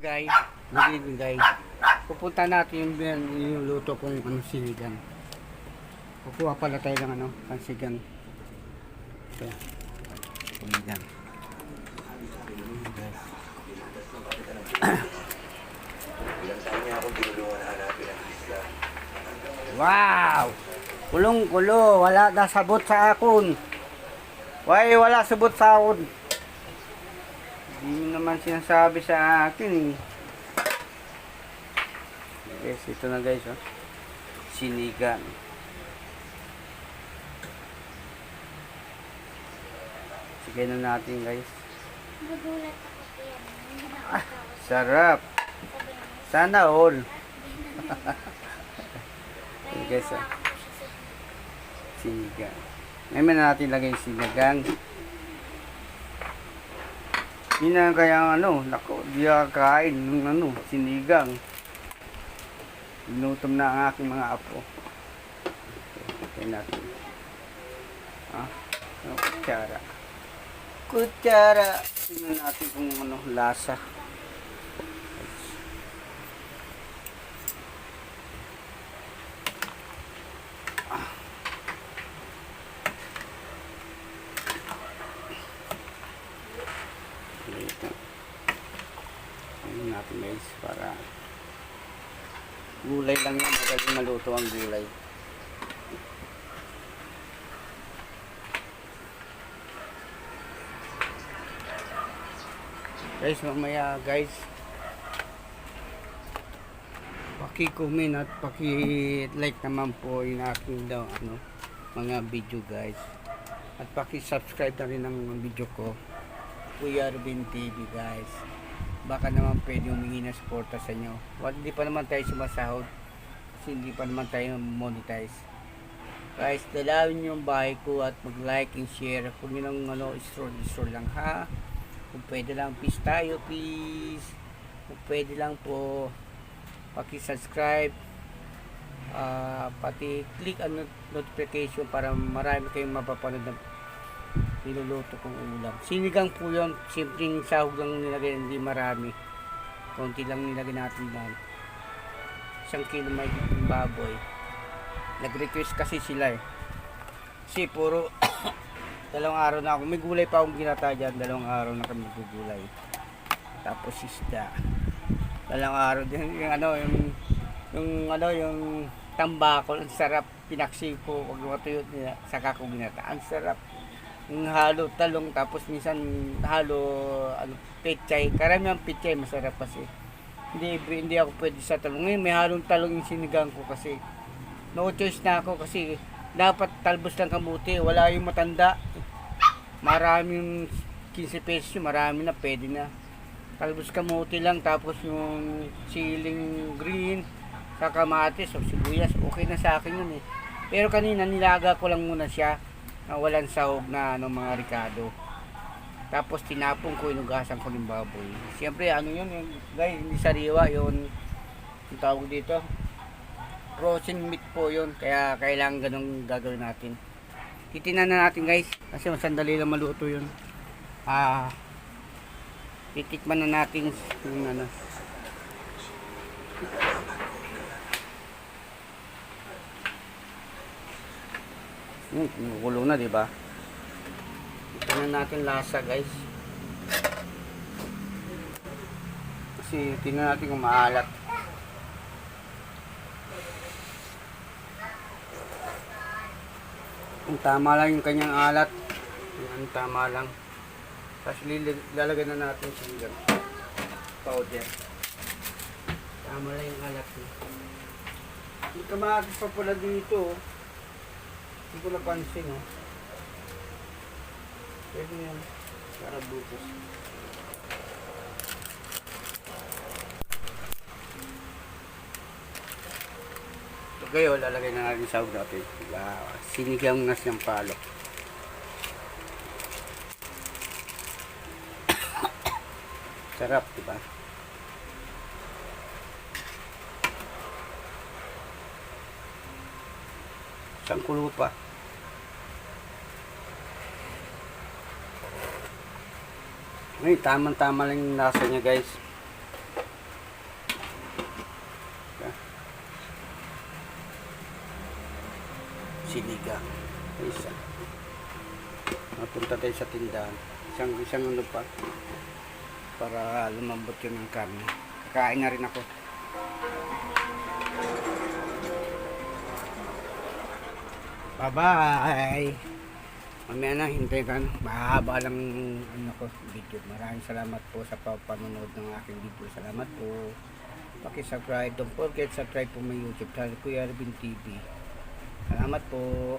guys, good evening guys. Pupunta natin yung, yung luto ko yung ano, sinigang. Kukuha pala tayo ng ano, pansigang. Ito. Sinigang. Guys. wow! Kulong-kulo, wala na sabot sa akon. Why wala sabot sa akon? Hindi naman sinasabi sa akin eh. Guys, ito na guys oh. Sinigang. Sige na natin guys. Tapos Sarap. Sana all. kaya guys, ah. Sinigang. Ngayon na natin lagay yung sinigang. Yun na kaya ano, nako, di ako kain ng ano, sinigang. Inutom na ang aking mga apo. Okay, natin. Ah, oh, kutsara. Kutsara. Tingnan natin kung ano, lasa. Ito. Guys, para gulay lang yan, magaling maluto ang gulay. Guys, mamaya guys, paki-comment at paki-like naman po yung aking daw, ano, mga video guys. At paki-subscribe na rin ang video ko. Kuya Ruben TV guys. Baka naman pwede humingi ng suporta sa inyo. Well, hindi pa naman tayo sumasahod. Kasi hindi pa naman tayo monetize. Guys, dalawin yung bahay ko at mag-like and share. Kung yun ang ano, stroll-stroll lang ha. Kung pwede lang, peace tayo, peace. Kung pwede lang po, paki-subscribe. Ah, pati click ang not- notification para marami kayong mapapanood na niluluto kong ulam. Sinigang po yun. Simpleng sahog lang nilagay, hindi marami. Konti lang nilagay natin lang. Isang kilo may baboy. Nag-request kasi sila eh. Kasi puro dalawang araw na ako. May gulay pa akong ginata dyan. Dalawang araw na kami gugulay. Tapos isda. Dalawang araw din. Yung ano, yung, yung ano, yung tambakol. Ang sarap. Pinaksi ko. Pag matuyot nila. Saka ko ginata. Ang sarap halo talong tapos minsan halo ano pechay. Karamihan pechay masarap kasi. Hindi hindi ako pwede sa talong. Ngayon may halong talong yung sinigang ko kasi. No choice na ako kasi dapat talbos ng kamuti wala yung matanda. Maraming 15 pesos yun, marami na pwede na. Talbos kamuti lang tapos yung siling green sa kamatis o sibuyas okay na sa akin yun eh. Pero kanina nilaga ko lang muna siya na walang sahog na ano, mga ricado. Tapos tinapon ko, inugasan ko ng baboy. Siyempre, ano yun, yung, guys, hindi sariwa, yun, yung tawag dito. Frozen meat po yun, kaya kailangan ganun gagawin natin. Titinan na natin guys, kasi masandali lang maluto yun. Ah, titikman na natin yung ano. Hmm, kumukulo na, di ba? Tingnan natin lasa, guys. Kasi tingnan natin kung maalat. Kung tama lang yung kanyang alat. Yan, tama lang. Tapos lalagyan na natin siya. Powder. Tama lang yung alat niya. Yung kamatis pa pala dito, oh. Hindi ko napansin, oh. Pwede yan. Para bukas. So, kayo, lalagay na natin sa natin. Wow. Sinigang na siyang palo. Sarap, di ba? Sangkulupa. Ay, tama-tama lang yung lasa niya guys. Sinigang. Isa. Napunta tayo sa tindahan. Isang, isang ano pa. Para lumambot yun ang karne. Kakain na rin ako. Bye-bye! Mamaya na, hintay ka. Mahaba lang ano ko, video. Maraming salamat po sa panonood ng aking video. Salamat po. Paki-subscribe. Don't forget subscribe po my YouTube channel, Kuya Arvin TV. Salamat po.